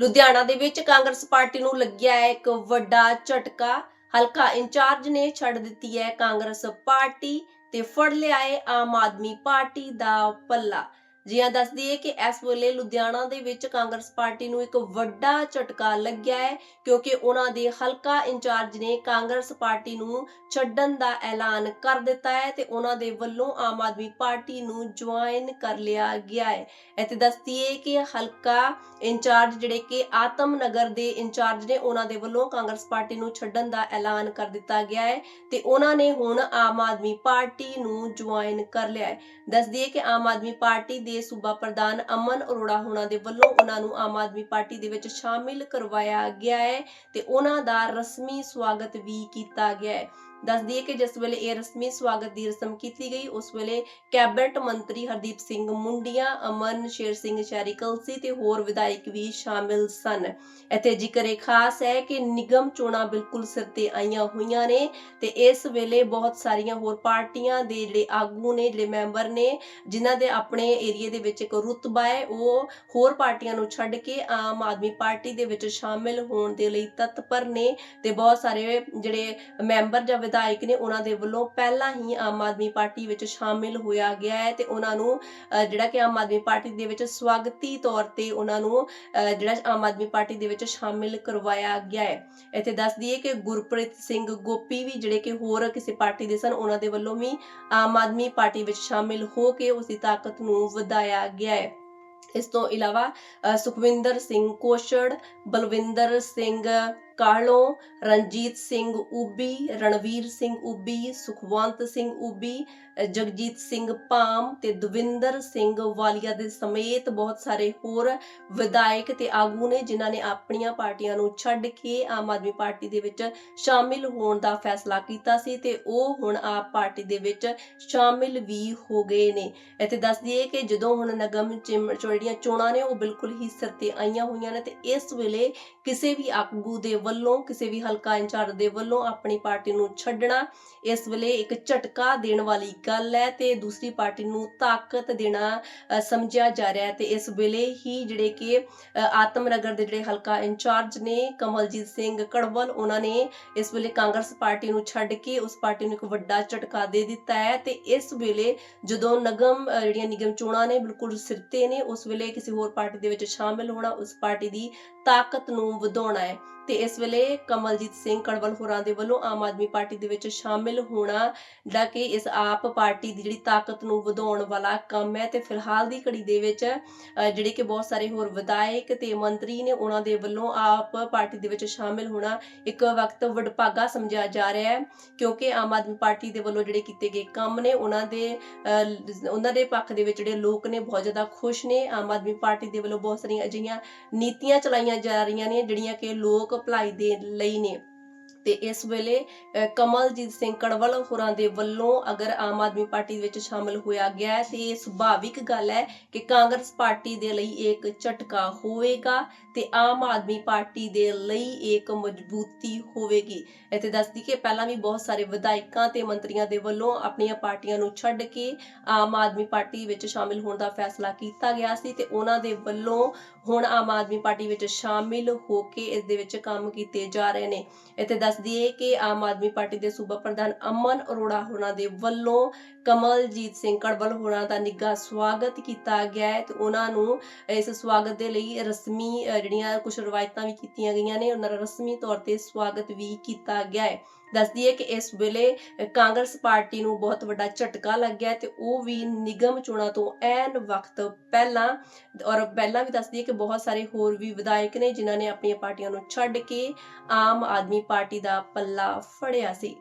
ਲੁਧਿਆਣਾ ਦੇ ਵਿੱਚ ਕਾਂਗਰਸ ਪਾਰਟੀ ਨੂੰ ਲੱਗਿਆ ਹੈ ਇੱਕ ਵੱਡਾ ਝਟਕਾ। ਹਲਕਾ ਇੰਚਾਰਜ ਨੇ ਛੱਡ ਦਿੱਤੀ ਹੈ ਕਾਂਗਰਸ ਪਾਰਟੀ ਤੇ ਫੜ ਲਿਆ ਹੈ ਆਮ ਆਦਮੀ ਪਾਰਟੀ ਦਾ ਪੱਲਾ। ਜੀ ਹਾਂ ਦੱਸ ਦਈਏ ਕਿ ਇਸ ਵੇਲੇ ਲੁਧਿਆਣਾ ਦੇ ਵਿੱਚ ਕਾਂਗਰਸ ਪਾਰਟੀ ਨੂੰ ਇੱਕ ਵੱਡਾ ਝਟਕਾ ਲੱਗਿਆ ਹੈ, ਕਿਉਂਕਿ ਉਹਨਾਂ ਦੇ ਹਲਕਾ ਇੰਚਾਰਜ ਨੇ ਕਾਂਗਰਸ ਪਾਰਟੀ ਨੂੰ ਛੱਡਣ ਦਾ ਐਲਾਨ ਕਰ ਦਿੱਤਾ ਹੈ ਤੇ ਉਹਨਾਂ ਦੇ ਵੱਲੋਂ ਆਮ ਆਦਮੀ ਪਾਰਟੀ ਨੂੰ ਜੁਆਇਨ ਕਰ ਲਿਆ ਗਿਆ ਹੈ। ਇੱਥੇ ਦੱਸ ਦਈਏ ਕਿ ਹਲਕਾ ਇੰਚਾਰਜ ਜਿਹੜੇ ਕਿ ਆਤਮ ਨਗਰ ਦੇ ਇੰਚਾਰਜ ਨੇ, ਉਹਨਾਂ ਦੇ ਵੱਲੋਂ ਕਾਂਗਰਸ ਪਾਰਟੀ ਨੂੰ ਛੱਡਣ ਦਾ ਐਲਾਨ ਕਰ ਦਿੱਤਾ ਗਿਆ ਹੈ ਤੇ ਉਹਨਾਂ ਨੇ ਹੁਣ ਆਮ ਆਦਮੀ ਪਾਰਟੀ ਨੂੰ ਜੁਆਇਨ ਕਰ ਲਿਆ ਹੈ। ਦੱਸ ਦਈਏ ਕਿ ਆਮ ਆਦਮੀ ਪਾਰਟੀ ਦੇ ਸੂਬਾ ਪ੍ਰਧਾਨ ਅਮਨ ਅਰੋੜਾ ਹੋਣਾ ਦੇ ਵੱਲੋਂ ਉਹਨਾਂ ਨੂੰ ਆਮ ਆਦਮੀ ਪਾਰਟੀ ਦੇ ਵਿੱਚ ਸ਼ਾਮਿਲ ਕਰਵਾਇਆ ਗਿਆ ਹੈ ਤੇ ਉਹਨਾਂ ਦਾ ਰਸਮੀ ਸਵਾਗਤ ਵੀ ਕੀਤਾ ਗਿਆ ਹੈ। ਦੱਸ ਦਈਏ ਕਿ ਜਿਸ ਵੇਲੇ ਇਹ ਰਸਮੀ ਸਵਾਗਤ ਦੀ ਰਸਮ ਕੀਤੀ ਗਈ, ਉਸ ਵੇਲੇ ਕੈਬਨਿਟ ਮੰਤਰੀ ਹਰਦੀਪ ਸਿੰਘ ਮੁੰਡੀਆਂ, ਅਮਨ ਸ਼ੇਰ ਸਿੰਘ ਸ਼ਹਿਰੀ ਕਲਸੀ ਤੇ ਹੋਰ ਵਿਧਾਇਕ ਵੀ ਸ਼ਾਮਿਲ ਸਨ। ਇੱਥੇ ਜ਼ਿਕਰ ਇਹ ਖਾਸ ਹੈ ਕਿ ਨਿਗਮ ਚੋਣਾਂ ਬਿਲਕੁਲ ਸਿਰ ਤੇ ਆਈਆਂ ਹੋਈਆਂ ਨੇ ਤੇ ਇਸ ਵੇਲੇ ਬਹੁਤ ਸਾਰੀਆਂ ਹੋਰ ਪਾਰਟੀਆਂ ਦੇ ਜਿਹੜੇ ਆਗੂ ਨੇ, ਜਿਹੜੇ ਮੈਂਬਰ ਨੇ, ਜਿਨ੍ਹਾਂ ਦੇ ਆਪਣੇ ਏਰੀਆ ਦੇ ਵਿੱਚ ਇੱਕ ਰੁਤਬਾ ਹੈ, ਉਹ ਹੋਰ ਪਾਰਟੀਆਂ ਨੂੰ ਛੱਡ ਕੇ ਆਮ ਆਦਮੀ ਪਾਰਟੀ ਦੇ ਵਿੱਚ ਸ਼ਾਮਿਲ ਹੋਣ ਦੇ ਲਈ ਤਤਪਰ ਨੇ ਤੇ ਬਹੁਤ ਸਾਰੇ ਜਿਹੜੇ ਮੈਂਬਰ ਜਾਂ ਵਿਧਾਇਕ ਨੇ ਉਹਨਾਂ ਦੇ ਵੱਲੋਂ ਪਹਿਲਾਂ ਹੀ ਆਮ ਆਦਮੀ ਪਾਰਟੀ ਵਿੱਚ ਸ਼ਾਮਿਲ ਹੋਇਆ ਗਿਆ ਹੈ ਤੇ ਉਹਨਾਂ ਨੂੰ ਜਿਹੜਾ ਕਿ ਆਮ ਆਦਮੀ ਪਾਰਟੀ ਦੇ ਵਿੱਚ ਸਵਾਗਤੀ ਤੌਰ ਤੇ ਉਹਨਾਂ ਨੂੰ ਜਿਹੜਾ ਆਮ ਆਦਮੀ ਪਾਰਟੀ ਦੇ ਵਿੱਚ ਸ਼ਾਮਿਲ ਕਰਵਾਇਆ ਗਿਆ ਹੈ। ਇੱਥੇ ਦੱਸ ਦਈਏ ਕਿ ਗੁਰਪ੍ਰੀਤ ਸਿੰਘ ਗੋਪੀ ਵੀ ਜਿਹੜੇ ਕਿ ਹੋਰ ਕਿਸੇ ਪਾਰਟੀ ਦੇ ਸਨ, ਉਹਨਾਂ ਦੇ ਵੱਲੋਂ ਵੀ ਆਮ ਆਦਮੀ ਪਾਰਟੀ ਵਿੱਚ ਸ਼ਾਮਿਲ ਹੋ ਕੇ ਉਸ ਦੀ ਤਾਕਤ ਨੂੰ ਵਧਾਇਆ ਗਿਆ ਹੈ। ਇਸ ਤੋਂ ਇਲਾਵਾ ਸੁਖਵਿੰਦਰ ਸਿੰਘ ਕੋਸ਼ੜ, ਬਲਵਿੰਦਰ ਸਿੰਘ ਕਾਹਲੋਂ ਰਣਜੀਤ ਸਿੰਘ ਉਬੀ ਰਣਵੀਰ ਸਿੰਘ ਉਬੀ ਸੁਖਵੰਤ ਸਿੰਘ ਉਬੀ ਜਗਜੀਤ ਸਿੰਘ ਪਾਮ ਤੇ ਦਵਿੰਦਰ ਸਿੰਘ ਵਾਲੀਆ ਦੇ ਸਮੇਤ ਬਹੁਤ ਸਾਰੇ ਹੋਰ ਵਿਧਾਇਕ ਤੇ ਆਗੂ ਨੇ ਜਿਨ੍ਹਾਂ ਨੇ ਆਪਣੀਆਂ ਪਾਰਟੀਆਂ ਨੂੰ ਛੱਡ ਕੇ ਆਮ ਆਦਮੀ ਪਾਰਟੀ ਦੇ ਵਿੱਚ ਸ਼ਾਮਿਲ ਹੋਣ ਦਾ ਫੈਸਲਾ ਕੀਤਾ ਸੀ ਤੇ ਉਹ ਹੁਣ ਆਪ ਪਾਰਟੀ ਦੇ ਵਿੱਚ ਸ਼ਾਮਿਲ ਵੀ ਹੋ ਗਏ ਨੇ। ਇੱਥੇ ਦੱਸ ਦਈਏ ਕਿ ਜਦੋਂ ਹੁਣ ਨਗਮ ਜਿਹੜੀਆਂ ਚੋਣਾਂ ਨੇ ਉਹ ਬਿਲਕੁਲ ਹੀ ਸਿਰ ਤੇ ਆਈਆਂ ਹੋਈਆਂ ਨੇ ਤੇ ਇਸ ਵੇਲੇ ਕਿਸੇ ਵੀ ਆਗੂ ਦੇ ਵੱਲੋਂ ਕਿਸੇ ਵੀ ਹਲਕਾ ਇੰਚਾਰਜ ਦੇ ਵੱਲੋਂ ਆਪਣੀ ਪਾਰਟੀ ਨੂੰ ਛੱਡਣਾ ਇਸ ਵੇਲੇ ਇੱਕ ਝਟਕਾ ਦੇਣ ਵਾਲੀ ਗੱਲ ਹੈ ਤੇ ਦੂਸਰੀ ਪਾਰਟੀ ਨੂੰ ਤਾਕਤ ਦੇਣਾ ਸਮਝਿਆ ਜਾ ਰਿਹਾ ਹੈ ਤੇ ਇਸ ਵੇਲੇ ਹੀ ਜਿਹੜੇ ਕਿ ਆਤਮਨਗਰ ਦੇ ਜਿਹੜੇ ਹਲਕਾ ਇੰਚਾਰਜ ਨੇ ਕਮਲਜੀਤ ਸਿੰਘ ਕੜਵਲ, ਉਹਨਾਂ ਨੇ ਇਸ ਵੇਲੇ ਕਾਂਗਰਸ ਪਾਰਟੀ ਨੂੰ ਛੱਡ ਕੇ ਉਸ ਪਾਰਟੀ ਨੂੰ ਇੱਕ ਵੱਡਾ ਝਟਕਾ ਦੇ ਦਿੱਤਾ ਹੈ ਤੇ ਇਸ ਵੇਲੇ ਜਦੋਂ ਨਗਮ ਜਿਹੜੀਆਂ ਨਿਗਮ ਚੋਣਾਂ ਨੇ ਬਿਲਕੁਲ ਸਿਰ ਤੇ ਨੇ, ਉਸ ਵੇਲੇ ਕਿਸੇ ਹੋਰ ਪਾਰਟੀ ਦੇ ਵਿੱਚ ਸ਼ਾਮਿਲ ਹੋਣਾ ਉਸ ਪਾਰਟੀ ਦੀ ਤਾਕਤ ਨੂੰ ਵਧਾਉਣਾ ਹੈ ਤੇ ਇਸ ਵੇਲੇ ਕਮਲਜੀਤ ਸਿੰਘ ਕੜਵਲ ਹੋਰਾਂ ਦੇ ਵੱਲੋਂ ਆਮ ਆਦਮੀ ਪਾਰਟੀ ਦੇ ਵਿੱਚ ਸ਼ਾਮਿਲ ਹੋਣਾ ਜਿਹੜਾ ਕਿ ਇਸ ਆਪ ਪਾਰਟੀ ਦੀ ਜਿਹੜੀ ਤਾਕਤ ਨੂੰ ਵਧਾਉਣ ਵਾਲਾ ਕੰਮ ਹੈ ਤੇ ਫਿਲਹਾਲ ਦੀ ਘੜੀ ਦੇ ਵਿੱਚ ਜਿਹੜੇ ਕਿ ਬਹੁਤ ਸਾਰੇ ਹੋਰ ਵਿਧਾਇਕ ਤੇ ਮੰਤਰੀ ਨੇ ਉਹਨਾਂ ਦੇ ਵੱਲੋਂ ਆਪ ਪਾਰਟੀ ਦੇ ਵਿੱਚ ਸ਼ਾਮਿਲ ਹੋਣਾ ਇੱਕ ਵਕਤ ਵਡਭਾਗਾ ਸਮਝਿਆ ਜਾ ਰਿਹਾ ਹੈ, ਕਿਉਂਕਿ ਆਮ ਆਦਮੀ ਪਾਰਟੀ ਦੇ ਵੱਲੋਂ ਜਿਹੜੇ ਕੀਤੇ ਗਏ ਕੰਮ ਨੇ ਉਹਨਾਂ ਦੇ ਉਹਨਾਂ ਦੇ ਪੱਖ ਦੇ ਵਿੱਚ ਜਿਹੜੇ ਲੋਕ ਨੇ ਬਹੁਤ ਜ਼ਿਆਦਾ ਖੁਸ਼ ਨੇ। ਆਮ ਆਦਮੀ ਪਾਰਟੀ ਦੇ ਵੱਲੋਂ ਬਹੁਤ ਸਾਰੀਆਂ ਅਜਿਹੀਆਂ ਨੀਤੀਆਂ ਚਲਾਈਆਂ ਜਾ ਰਹੀਆਂ ਨੇ, ਜਿਹੜੀਆਂ ਕਿ ਲੋਕ ਭਲਾਈ ਦੇ ਲਈ ਨੇ ਤੇ ਇਸ ਵੇਲੇ ਕਮਲਜੀਤ ਸਿੰਘ ਕੜਵਲ ਹੋਰਾਂ ਦੇ ਵੱਲੋਂ ਅਗਰ ਆਮ ਆਦਮੀ ਪਾਰਟੀ ਵਿੱਚ ਸ਼ਾਮਲ ਹੋਇਆ ਗਿਆ ਹੈ, ਤੇ ਸੁਭਾਵਿਕ ਗੱਲ ਹੈ ਕਿ ਕਾਂਗਰਸ ਪਾਰਟੀ ਦੇ ਲਈ ਇੱਕ ਝਟਕਾ ਹੋਵੇਗਾ ਤੇ ਆਮ ਆਦਮੀ ਪਾਰਟੀ ਦੇ ਲਈ ਇੱਕ ਮਜ਼ਬੂਤੀ ਹੋਵੇਗੀ। ਇੱਥੇ ਦੱਸਦੀ ਕਿ ਪਹਿਲਾਂ ਵੀ ਬਹੁਤ ਸਾਰੇ ਵਿਧਾਇਕਾਂ ਤੇ ਮੰਤਰੀਆਂ ਦੇ ਵੱਲੋਂ ਆਪਣੀਆਂ ਪਾਰਟੀਆਂ ਨੂੰ ਛੱਡ ਕੇ ਆਮ ਆਦਮੀ ਪਾਰਟੀ ਵਿੱਚ ਸ਼ਾਮਿਲ ਹੋਣ ਦਾ ਫੈਸਲਾ ਕੀਤਾ ਗਿਆ ਸੀ ਤੇ ਉਹਨਾਂ ਦੇ ਵੱਲੋਂ ਹੁਣ ਆਮ ਆਦਮੀ ਪਾਰਟੀ ਵਿੱਚ ਸ਼ਾਮਿਲ ਹੋ ਕੇ ਇਸ ਦੇ ਵਿੱਚ ਕੰਮ ਕੀਤੇ ਜਾ ਰਹੇ ਨੇ। ਇੱਥੇ ਦੱਸ ਦਈਏ ਕਿ ਆਮ ਆਦਮੀ ਪਾਰਟੀ ਦੇ ਸੂਬਾ ਪ੍ਰਧਾਨ ਅਮਨ ਅਰੋੜਾ ਹੋਣਾ ਦੇ ਵੱਲੋਂ ਕਮਲਜੀਤ ਸਿੰਘ ਕੜਵਲ ਹੋਣਾ ਦਾ ਨਿੱਘਾ ਸਵਾਗਤ ਕੀਤਾ ਗਿਆ ਹੈ ਤੇ ਉਹਨਾਂ ਨੂੰ ਇਸ ਸਵਾਗਤ ਦੇ ਲਈ ਰਸਮੀ ਜਿਹੜੀਆਂ ਕੁਝ ਰਵਾਇਤਾਂ ਵੀ ਕੀਤੀਆਂ ਗਈਆਂ ਨੇ, ਉਹਨਾਂ ਦਾ ਰਸਮੀ ਤੌਰ ਤੇ ਸਵਾਗਤ ਵੀ ਕੀਤਾ ਗਿਆ ਹੈ ਦੱਸਦੀ ਹੈ ਕਿ ਇਸ ਵੇਲੇ ਕਾਂਗਰਸ ਪਾਰਟੀ ਨੂੰ ਬਹੁਤ ਵੱਡਾ ਝਟਕਾ ਲੱਗਿਆ ਤੇ ਉਹ ਵੀ ਨਿਗਮ ਚੋਣਾਂ ਤੋਂ ਐਨ ਵਕਤ ਪਹਿਲਾਂ ਔਰ ਪਹਿਲਾਂ ਵੀ ਦੱਸਦੀ ਹੈ ਕਿ ਬਹੁਤ ਸਾਰੇ ਹੋਰ ਵੀ ਵਿਧਾਇਕ ਨੇ ਜਿਨ੍ਹਾਂ ਨੇ ਆਪਣੀਆਂ ਪਾਰਟੀਆਂ ਨੂੰ ਛੱਡ ਕੇ ਆਮ ਆਦਮੀ ਪਾਰਟੀ ਦਾ ਪੱਲਾ ਫੜਿਆ ਸੀ।